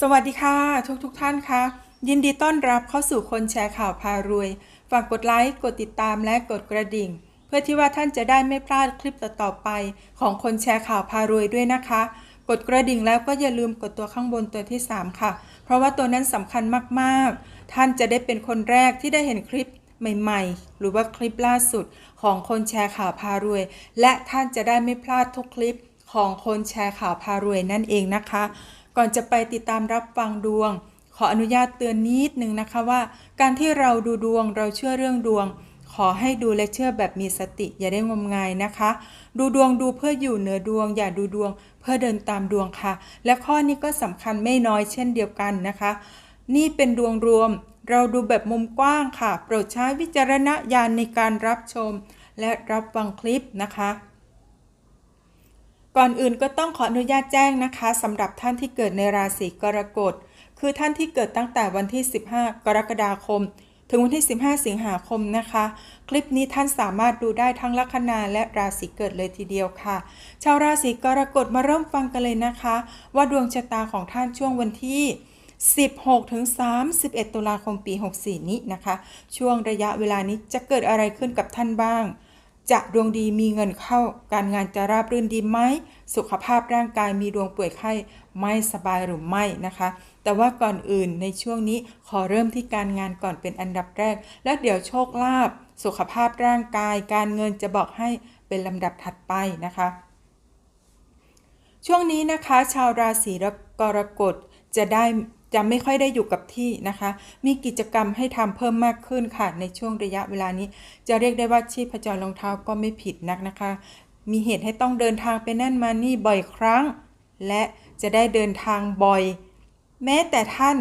สวัสดีค่ะ ทุกทุกท่านคะ ยินดีต้อนรับเข้าสู่คนแชร์ข่าวพารวย ฝากกดไลค์ กดติดตามและกดกระดิ่ง เพื่อที่ว่าท่านจะได้ไม่พลาดคลิปต่อๆไป ของคนแชร์ข่าวพารวยด้วยนะคะ กดกระดิ่งแล้วก็อย่าลืมกดตัวข้างบนตัวที่ 3 ค่ะ เพราะว่าตัวนั้นสำคัญมากๆ ท่านจะได้เป็นคนแรกที่ได้เห็นคลิปใหม่ๆ หรือว่าคลิปล่าสุดของคนแชร์ข่าวพารวย และท่านจะได้ไม่พลาดทุกคลิปของคนแชร์ข่าวพารวยนั่นเองนะคะ ก่อนจะไปติดตามรับฟังดวง ขออนุญาตเตือนนิดนึงนะคะว่า การที่เราดูดวงเราเชื่อเรื่องดวง ขอให้ดูและเชื่อแบบมีสติอย่าได้งมงายนะคะ ดูดวงดูเพื่ออยู่เหนือดวง อย่าดูดวง เพื่อเดินตามดวงค่ะ และข้อนี้ก็สำคัญไม่น้อยเช่นเดียวกันนะคะ นี่เป็นดวงรวม เราดูแบบมุมกว้างค่ะ โปรดใช้วิจารณญาณในการรับชม และรับฟังคลิปนะคะ ก่อนอื่นก็ต้องขออนุญาตแจ้งนะคะสำหรับท่านที่เกิดในราศีกรกฎ คือท่านที่เกิดตั้งแต่วันที่ 15 กรกฎาคม ถึงวันที่ 15 สิงหาคมนะคะ คลิปนี้ท่านสามารถดูได้ทั้งลัคนาและราศีเกิดเลยทีเดียวค่ะ ชาวราศีกรกฎมาเริ่มฟังกันเลยนะคะ ว่าดวงชะตาของท่านช่วงวันที่ 16 ถึง 31 ตุลาคมปี 64 นี้นะคะ ช่วงระยะเวลานี้จะเกิดอะไรขึ้นกับท่านบ้าง จะดวงดีมีเงินเข้า การงานจะราบรื่นดีไหม สุขภาพร่างกายมีดวงป่วยไข้ไม่สบายหรือไม่นะคะ แต่ว่าก่อนอื่นในช่วงนี้ขอเริ่มที่การงานก่อนเป็นอันดับแรก แล้วเดี๋ยวโชคลาภสุขภาพร่างกาย การเงินจะบอกให้เป็นลำดับถัดไปนะคะ ช่วงนี้นะคะ ชาวราศีกรกฎจะได้ จะไม่ค่อยได้อยู่กับที่นะคะ มีกิจกรรมให้ทำเพิ่มมากขึ้นค่ะ ในช่วงระยะเวลานี้ จะเรียกได้ว่าชีพจรรองเท้าก็ไม่ผิดนักนะคะ มีเหตุให้ต้องเดินทางไปนั่นมานี่บ่อยครั้ง และจะได้เดินทางบ่อย แม้แต่ท่าน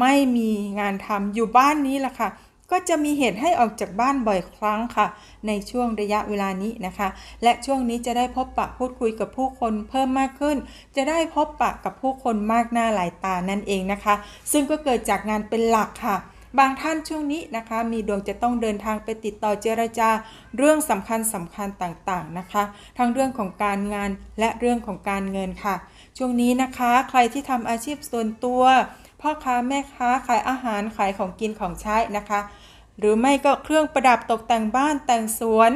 ไม่มีงานทำอยู่บ้านนี้ล่ะค่ะ ก็จะมีเหตุให้ออกจากบ้านบ่อยครั้งค่ะ ในช่วงระยะเวลานี้นะคะ และช่วงนี้จะได้พบปะพูดคุยกับผู้คนเพิ่มมากขึ้น จะได้พบปะกับผู้คนมากหน้าหลายตานั่นเองนะคะ ซึ่งก็เกิดจากงานเป็นหลักค่ะบางท่านช่วงนี้นะคะ มีดวงจะต้องเดินทางไปติดต่อเจรจา เรื่องสำคัญสำคัญต่างๆนะคะ ทั้งเรื่องของการงานและเรื่องของการเงินค่ะ ช่วงนี้นะคะ ใครที่ทำอาชีพส่วนตัว พ่อค้าแม่ค้าขายอาหารขายของกินของใช้นะคะ หรือไม่ก็เครื่องประดับตกแต่งบ้านแต่งสวน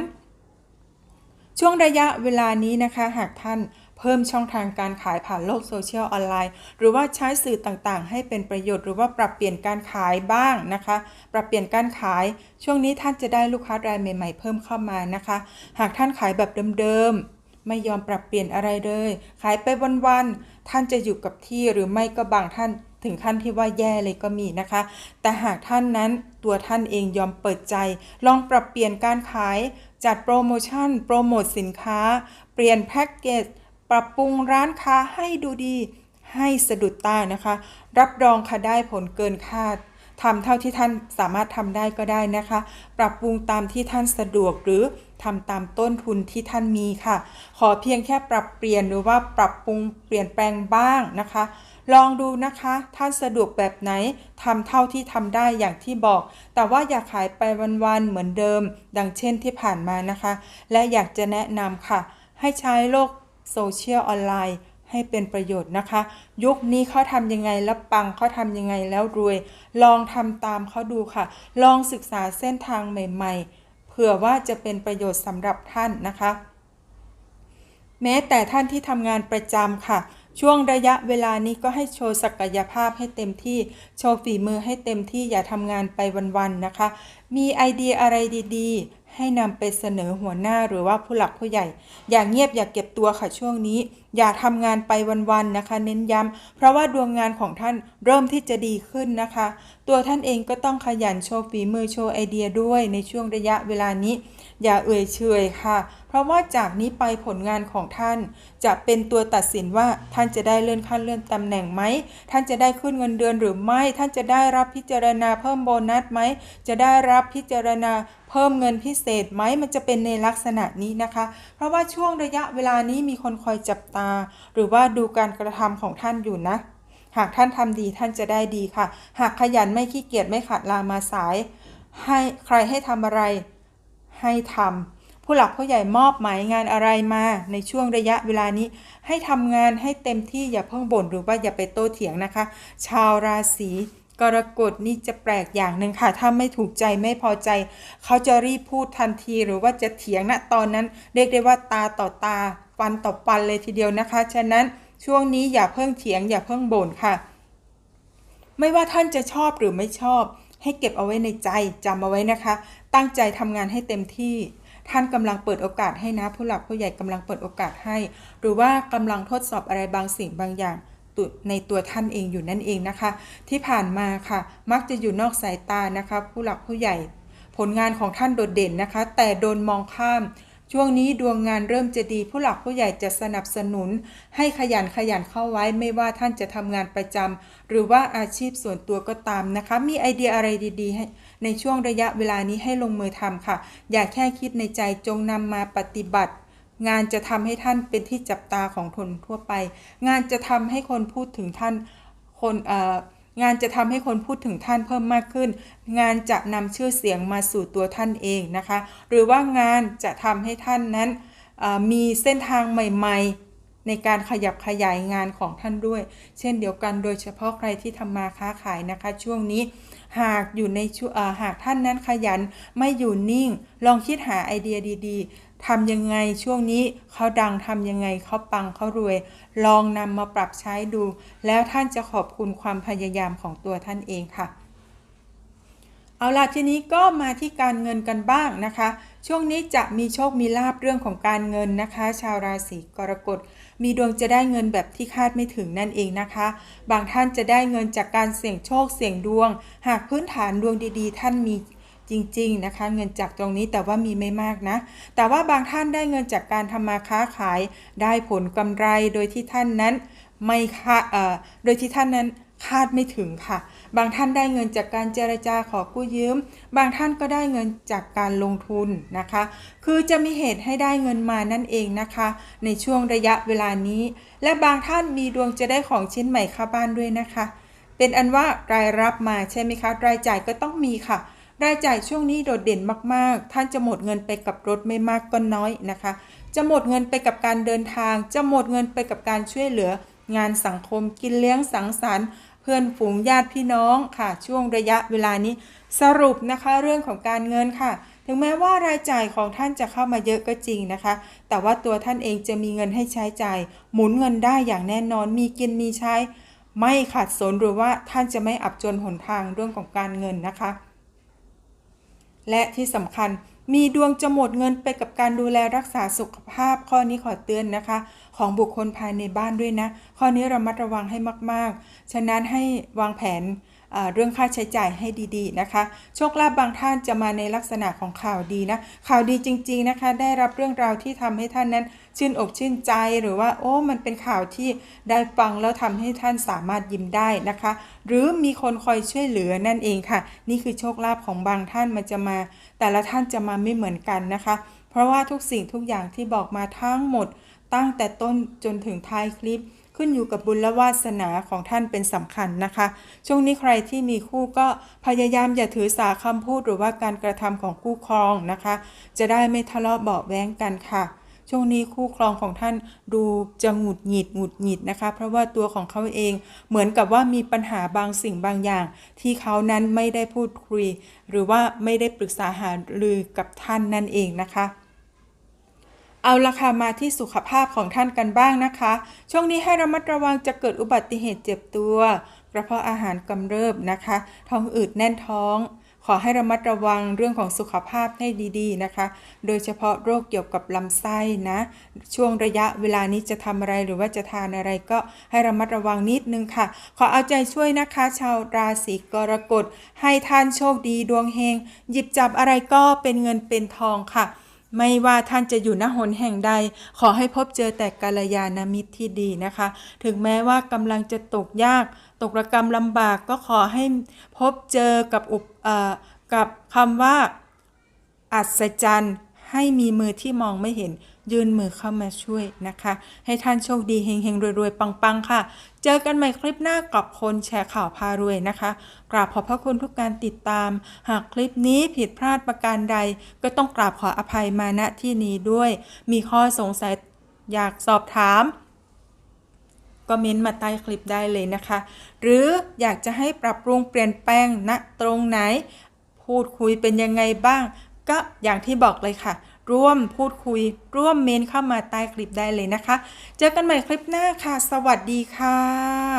ช่วงระยะเวลานี้นะคะ หากท่านเพิ่มช่องทางการขายผ่านโลกโซเชียลออนไลน์ หรือว่าใช้สื่อต่างๆ ให้เป็นประโยชน์หรือว่าปรับเปลี่ยนการขายบ้างนะคะ ปรับเปลี่ยนการขายช่วงนี้ท่านจะได้ลูกค้ารายใหม่ ๆ เพิ่มเข้ามานะคะ หากท่านขายแบบเดิมๆ ไม่ยอมปรับเปลี่ยนอะไรเลย ขายไปวันๆท่านจะอยู่กับที่หรือไม่ก็บางท่านถึงขั้นที่ว่าแย่เลยก็มีนะคะ แต่หากท่านนั้นตัวท่านเองยอมเปิดใจ ลองปรับเปลี่ยนการขาย จัดโปรโมชั่น โปรโมทสินค้า เปลี่ยนแพ็กเกจ ปรับปรุงร้านค้าให้ดูดี ให้สะดุดตานะคะ รับรองค่ะได้ผลเกินคาด ทำเท่าที่ท่านสามารถทำได้ก็ได้นะคะ ปรับปรุงตามที่ท่านสะดวกหรือทำตามต้นทุนที่ท่านมีค่ะ ขอเพียงแค่ปรับเปลี่ยนหรือว่าปรับปรุงเปลี่ยนแปลงบ้างนะคะ ลองดูนะคะ ท่านสะดวกแบบไหนทำเท่าที่ทำได้อย่างที่บอก แต่ว่าอย่าขายไปวันๆเหมือนเดิม ดังเช่นที่ผ่านมานะคะ และอยากจะแนะนำค่ะ ให้ใช้โลกโซเชียลออนไลน์ ให้เป็นประโยชน์นะคะ ยุคนี้เขาทำยังไงแล้วปังเขาทำยังไงแล้วรวย ลองทำตามเขาดูค่ะ ลองศึกษาเส้นทางใหม่ๆ เผื่อว่าจะเป็นประโยชน์สำหรับท่านนะคะ แม้แต่ท่านที่ทำงานประจำค่ะ ช่วงระยะเวลานี้ก็ให้โชว์ศักยภาพให้เต็มที่ โชว์ฝีมือให้เต็มที่อย่าทำงานไปวันๆนะคะ มีไอเดียอะไรดีๆ ให้นำไปเสนอหัวหน้าหรือว่าผู้หลักผู้ใหญ่ อย่าเงียบอย่าเก็บตัวค่ะช่วงนี้ อย่าทำงานไปวันๆนะคะ เน้นย้ำเพราะว่าดวงงานของท่านเริ่มที่จะดีขึ้นนะคะ ตัวท่านเองก็ต้องขยันโชว์ฝีมือโชว์ไอเดียด้วยในช่วงระยะเวลานี้ อย่าเอ่ยเชยค่ะ เพราะว่าจากนี้ไปผลงานของท่าน จะเป็นตัวตัดสินว่าท่านจะได้เลื่อนขั้นเลื่อนตำแหน่งไหม ท่านจะได้ขึ้นเงินเดือนหรือไม่ ท่านจะได้รับพิจารณาเพิ่มโบนัสไหม จะได้รับพิจารณาเพิ่มเงินพิเศษไหมมันจะเป็นในลักษณะนี้นะคะ เพราะว่าช่วงระยะเวลานี้มีคนคอยจับตา หรือว่าดูการกระทำของท่านอยู่นะ หากท่านทำดีท่านจะได้ดีค่ะ หากขยันไม่ขี้เกียจไม่ขาดลามาสาย ให้ใครให้ทำอะไรให้ทำผู้หลักผู้ใหญ่มอบหมายงานอะไรมาในช่วงระยะเวลานี้ ให้ทำงานให้เต็มที่อย่าเพิ่งบ่นหรือว่าอย่าไปโต้เถียงนะคะ ชาวราศีกรกฎนี่จะแปลกอย่างหนึ่งค่ะ ถ้าไม่ถูกใจไม่พอใจ เขาจะรีบพูดทันทีหรือว่าจะเถียงณตอนนั้น เรียกได้ว่าตาต่อตาฟันต่อฟันเลยทีเดียวนะคะ ฉะนั้น ช่วงนี้อย่าเพิ่งเถียงอย่าเพิ่งบ่นค่ะ ไม่ว่าท่านจะชอบหรือไม่ชอบ ให้เก็บเอาไว้ในใจจำเอาไว้นะคะ ตั้งใจทำงานให้เต็มที่ ท่านกำลังเปิดโอกาสให้นะ ผู้หลักผู้ใหญ่กำลังเปิดโอกาสให้ หรือว่ากำลังทดสอบอะไรบางสิ่งบางอย่างในตัวท่านเองอยู่นั่นเองนะคะ ที่ผ่านมาค่ะ มักจะอยู่นอกสายตานะคะ ผู้หลักผู้ใหญ่ ผลงานของท่านโดดเด่นนะคะ แต่โดนมองข้าม ช่วงนี้ดวงงานเริ่มจะดีผู้หลักผู้ใหญ่จะสนับสนุน ให้ขยันขยันเข้าไว้ไม่ว่าท่านจะทำงานประจำหรือว่าอาชีพส่วนตัวก็ตามนะคะ มีไอเดียอะไรดีๆให้ในช่วงระยะเวลานี้ให้ลงมือทำค่ะ อย่าแค่คิดในใจจงนำมาปฏิบัติ งานจะทำให้ท่านเป็นที่จับตาของคนทั่วไป งานจะทำให้คนพูดถึงท่านคนเอ่อ งานจะทำให้คนพูดถึงท่านเพิ่มมากขึ้น งานจะนำชื่อเสียงมาสู่ตัวท่านเองนะคะ หรือว่างานจะทำให้ท่านนั้นมีเส้นทางใหม่ๆ ในการขยับขยายงานของท่านด้วย เช่นเดียวกันโดยเฉพาะใครที่ทำมาค้าขายนะคะ ช่วงนี้หากอยู่ในหากท่านนั้นขยันไม่อยู่นิ่ง ลองคิดหาไอเดียดีๆ ทำยังไงช่วงนี้เขาดังทำยังไงเขาปังเขารวย ลองนำมาปรับใช้ดู แล้วท่านจะขอบคุณความพยายามของตัวท่านเองค่ะ เอาล่ะทีนี้ก็มาที่การเงินกันบ้างนะคะ ช่วงนี้จะมีโชคมีลาบเรื่องของการเงินนะคะ ชาวราศีกรกฎมีดวงจะได้เงินแบบที่คาดไม่ถึงนั่นเองนะคะ บางท่านจะได้เงินจากการเสี่ยงโชคเสี่ยงดวง หากพื้นฐานดวงดี ๆ ท่านมี จริง ๆ นะคะ เงินจากตรงนี้แต่ว่ามีไม่มากนะ แต่ว่าบางท่านได้เงินจากการทำมาค้าขาย ได้ผลกำไรโดยที่ท่านนั้นไม่คาเอ่อโดยที่ท่านนั้นคาดไม่ถึงค่ะ บางท่านได้เงินจากการเจรจาขอกู้ยืม บางท่านก็ได้เงินจากการลงทุนนะคะ คือจะมีเหตุให้ได้เงินมานั่นเองนะคะ ในช่วงระยะเวลานี้ และบางท่านมีดวงจะได้ของชิ้นใหม่เข้าบ้านด้วยนะคะ เป็นอันว่ารายรับมาใช่ไหมคะ รายจ่ายก็ต้องมีค่ะ รายจ่ายช่วงนี้โดดเด่นมากๆ ท่านจะหมดเงินไปกับรถไม่มากก็น้อยนะคะ จะหมดเงินไปกับการเดินทาง จะหมดเงินไปกับการช่วยเหลือ งานสังคมกินเลี้ยงสังสรรค์ เพื่อนฝูงญาติพี่น้องค่ะ ช่วงระยะเวลานี้ สรุปนะคะเรื่องของการเงินค่ะ ถึงแม้ว่ารายจ่ายของท่านจะเข้ามาเยอะก็จริงนะคะ แต่ว่าตัวท่านเองจะมีเงินให้ใช้จ่าย หมุนเงินได้อย่างแน่นอนมีกินมีใช้ ไม่ขาดสนหรือว่าท่านจะไม่อับจนหนทางเรื่องของการเงินนะคะ และที่สำคัญมีดวงจะหมดเงินไปกับการดูแลรักษาสุขภาพข้อนี้ขอเตือนนะคะ ของบุคคลภายในบ้านด้วยนะ ข้อนี้ระมัดระวังให้มาก ๆ ฉะนั้นให้วางแผนเอ่อเรื่องค่าใช้จ่ายให้ดีๆนะคะ โชคลาภบางท่านจะมาในลักษณะของข่าวดีนะ ข่าวดีจริง ๆนะคะ ได้รับเรื่องราวที่ทำให้ท่านนั้น ชื่นอกชื่นใจหรือว่าโอ้มันเป็นข่าวที่ได้ฟังแล้วทำให้ท่านสามารถยิ้มได้นะคะ หรือมีคนคอยช่วยเหลือนั่นเองค่ะ นี่คือโชคลาภของบางท่านมันจะมา แต่ละท่านจะมาไม่เหมือนกันนะคะ เพราะว่าทุกสิ่งทุกอย่างที่บอกมาทั้งหมด ตั้งแต่ต้นจนถึงท้ายคลิป ขึ้นอยู่กับบุญและวาสนาของท่านเป็นสำคัญนะคะ ช่วงนี้ใครที่มีคู่ก็พยายามอย่าถือสาคำพูดหรือว่าการกระทำของคู่ครองนะคะ จะได้ไม่ทะเลาะเบาแว้งกันค่ะช่วงนี้คู่ครองของท่านดูจะหงุดหงิดหงุดหงิดนะคะ เพราะว่าตัวของเขาเองเหมือนกับว่ามีปัญหาบางสิ่งบางอย่าง ที่เขานั้นไม่ได้พูดคุย หรือว่าไม่ได้ปรึกษาหารือกับท่านนั่นเองนะคะ เอาละค่ะมาที่สุขภาพของท่านกันบ้างนะคะ ช่วงนี้ให้ระมัดระวังจะเกิดอุบัติเหตุเจ็บตัวกระเพาะอาหารกำเริบนะคะ ท้องอืดแน่นท้อง ขอให้ระมัดระวังเรื่องของสุขภาพให้ดีๆนะคะ โดยเฉพาะโรคเกี่ยวกับลำไส้นะ ช่วงระยะเวลานี้จะทำอะไรหรือว่าจะทานอะไรก็ให้ระมัดระวังนิดนึงค่ะ ขอเอาใจช่วยนะคะ ชาวราศีกรกฎให้ท่านโชคดีดวงเฮงหยิบจับอะไรก็เป็นเงินเป็นทองค่ะ ไม่ว่าท่านจะอยู่ณหนแห่งใด ขอให้พบเจอแต่กาลยานามิตรที่ดีนะคะ ถึงแม้ว่ากำลังจะตกยาก ตกระกรรมลำบากก็ขอให้พบเจอกับอุปกับคำว่า อัศจรรย์ ให้มีมือที่มองไม่เห็น ยื่นมือเข้ามาช่วยนะคะ ให้ท่านโชคดีเฮงๆ รวยๆ ปังๆ ค่ะ เจอกันใหม่คลิปหน้ากับคนแชร์ข่าวพารวยนะคะ กราบขอบพระคุณทุกการติดตาม หากคลิปนี้ผิดพลาดประการใด ก็ต้องกราบขออภัยมาณที่นี้ด้วย มีข้อสงสัยอยากสอบถามก็เม้นต์มาใต้คลิปได้เลยนะคะ หรืออยากจะให้ปรับปรุงเปลี่ยนแปลงณตรงไหน พูดคุยเป็นยังไงบ้าง ก็อย่างที่บอกเลยค่ะ ร่วมพูดคุย ร่วมเมนเข้ามาใต้คลิปได้เลยนะคะ เจอกันใหม่คลิปหน้าค่ะ สวัสดีค่ะ